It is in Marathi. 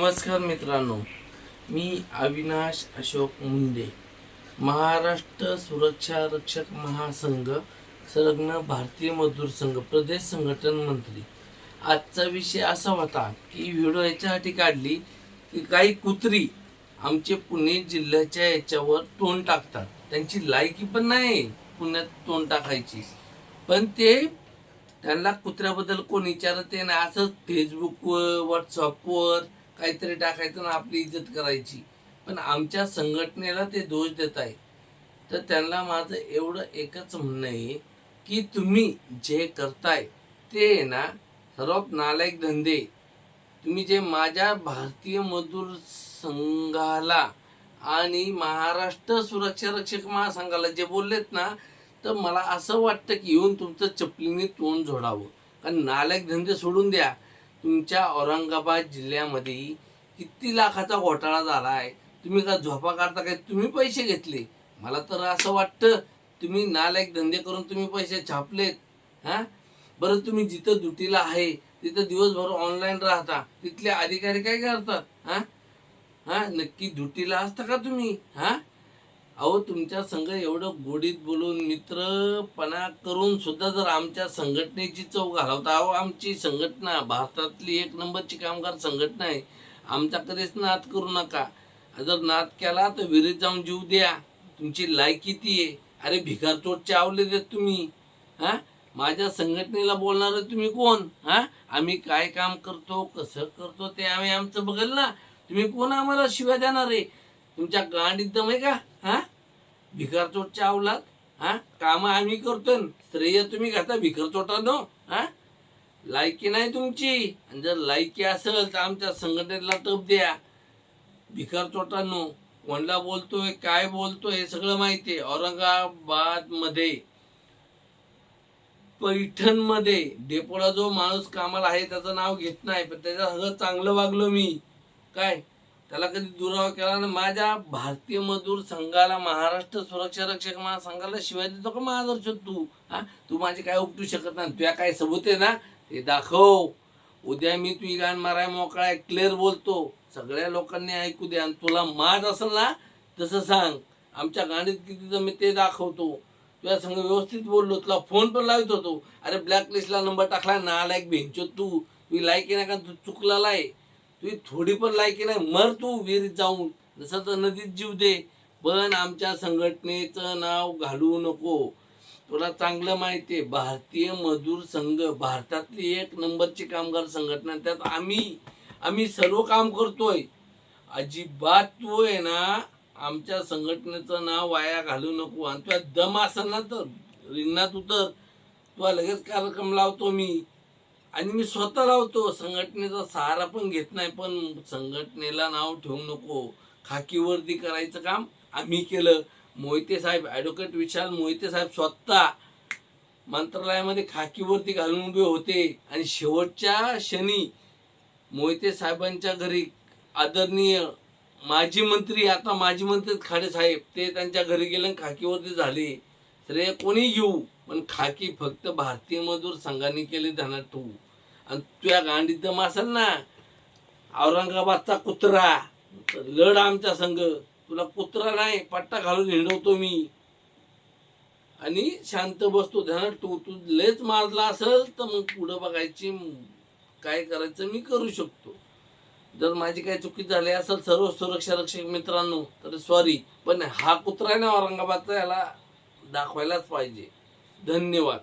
नमस्कार मित्रांनो मी अविनाश अशोक मुंडे महाराष्ट्र सुरक्षा रक्षक महासंघ संलग्न भारतीय मजदूर संघ प्रदेश संघटन मंत्री. आजचा विषय असा होता की व्हिडिओ याच्यासाठी काढली की काही कुत्री आमचे पुणे जिल्ह्याच्या याच्यावर तोंड टाकतात. त्यांची लायकी पण नाही पुण्यात तोंड टाकायची. पण ते त्यांना कुत्र्याबद्दल कोण विचारत आहे ना असं फेसबुकवर व्हॉट्सअपवर काहीतरी टाकायचं ना आपली इज्जत करायची. पण आमच्या संघटनेला ते दोष देत आहे. तर त्यांना माझं एवढं एकच म्हणणं आहे की तुम्ही जे करताय ते आहे ना हरप नालायक धंदे. तुम्ही जे माझ्या भारतीय मजदूर संघाला आणि महाराष्ट्र सुरक्षा रक्षक महासंघाला जे बोललेत ना तर मला असं वाटतं की येऊन तुमचं चपलीने तोंड झोडावं. कारण नालायक धंदे सोडून द्या. तुमच्या औरंगाबाद जिल्ह्यामध्ये किती लाखाचा घोटाळा झाला आहे? तुम्ही का झोपा काढता काय तुम्ही पैसे घेतले. मला तर असं वाटतं तुम्ही नालायक धंदे करून तुम्ही पैसे छापलेत हां? बरं तुम्ही जिथं ड्युटीला आहे तिथं दिवसभर ऑनलाईन राहता तिथले अधिकारी काय करतात हां? हां? नक्की ड्युटीला असता का तुम्ही हां? अहो तुमच्या संघ एवढं गोडीत बोलून मित्रपणा करून सुद्धा जर आमच्या संघटनेची चव घालवता अहो आमची संघटना भारतातली एक नंबरची कामगार संघटना आहे. आमचा कधीच नाद करू नका. जर नाद केला तर विहिरीत जाऊन जीव द्या. तुमची लाय किती आहे? अरे भिकार चोटचे आवले देत तुम्ही. हां? माझ्या संघटनेला बोलणार तुम्ही कोण? हां? आम्ही काय काम करतो कसं करतो ते आम्ही आमचं बघल ना. तुम्ही कोण आम्हाला शिव्या देणार आहे? तुमच्या गांडीत दम आहे का? भिकारचोटच्या अवलात हा? काम आम्ही करतो श्रेय तुम्ही घाता भिकारचोटा नो हा? लायकी नाही तुमची. आणि जर लायकी असेल तर आमच्या संघटनेला तप द्या. भिकारचोटा नो कोणला बोलतोय काय बोलतोय हे सगळं माहिती आहे. औरंगाबादमध्ये पैठणमध्ये डेपोला जो माणूस कामाला आहे त्याचं नाव घेत नाही पण त्याच्या सगळं चांगलं वागलो मी. काय? त्याला कधी दुरावा केला ना माझ्या भारतीय मजदूर संघाला महाराष्ट्र सुरक्षा रक्षक महासंघाला शिवाय देतो का महादर्श तू? हा? तू माझे काय उपटू शकत नाही. तुझ्या काय सबूत आहे ना? ते दाखव. उद्या मी तुझी गाण माराय मोकळा आहे क्लिअर बोलतो. सगळ्या लोकांनी ऐकू दे आणि तुला माझ असेल ना तसं सांग. आमच्या गाडीत किती मी ते दाखवतो. तुझ्या संग व्यवस्थित बोललो तुला फोन पण लावत होतो. अरे ब्लॅकलिस्टला नंबर टाकला ना लाईक भेंचो तू. तुझी लायकी नाही का? तू चुकलेला आहे. तुझी थोडी पण लायकी नाही. मर तू विहिरीत जाऊन. जसं तर नदीत जीव दे. पण आमच्या संघटनेचं नाव घालू नको. तुला चांगलं माहिती आहे. भारतीय मजदूर संघ भारतातली एक नंबरची कामगार संघटना त्यात आम्ही आम्ही सर्व काम करतोय. अजिबात तू आहे ना आमच्या संघटनेचं नाव वाया घालू नको. आणि तुला दम असेल ना तर रिंगणात उतर. तुला लगेच कार्यक्रम लावतो मी. आणि मी स्वतः लावतो संघटनेचा सहारा पण घेत नाही पण संघटनेला नाव ठेवू नको. खाकी वर्दी करायचं काम आम्ही केलं. मोहिते साहेब ॲडव्होकेट विशाल मोहिते साहेब स्वतः मंत्रालयामध्ये खाकीवरती घालून उभे होते. आणि शेवटच्या क्षणी मोहिते साहेबांच्या घरी आदरणीय माजी मंत्री आता माजी मंत्री खाडे साहेब ते त्यांच्या घरी गेले आणि खाकीवरती झाले. श्रेय कोणी घेऊ? पण खाकी फक्त भारतीय मजूर संघाने केले ध्यानात ठेवू आणि तुझ्या गांडीत दम असेल ना औरंगाबादचा कुत्रा लढ आमचा संघ. तुला कुत्रा नाही पट्टा घालून हिंडवतो मी. आणि शांत बसतो. ध्यानात ठेवू तू लयच मारला असेल तर मग पुढं बघायची काय करायचं मी करू शकतो. जर माझी काही चुकी झाली असेल सर्व सुरक्षा रक्षक मित्रांनो तर सॉरी पण हा कुत्रा आहे ना औरंगाबादचा याला दाखवायलाच पाहिजे. धन्यवाद.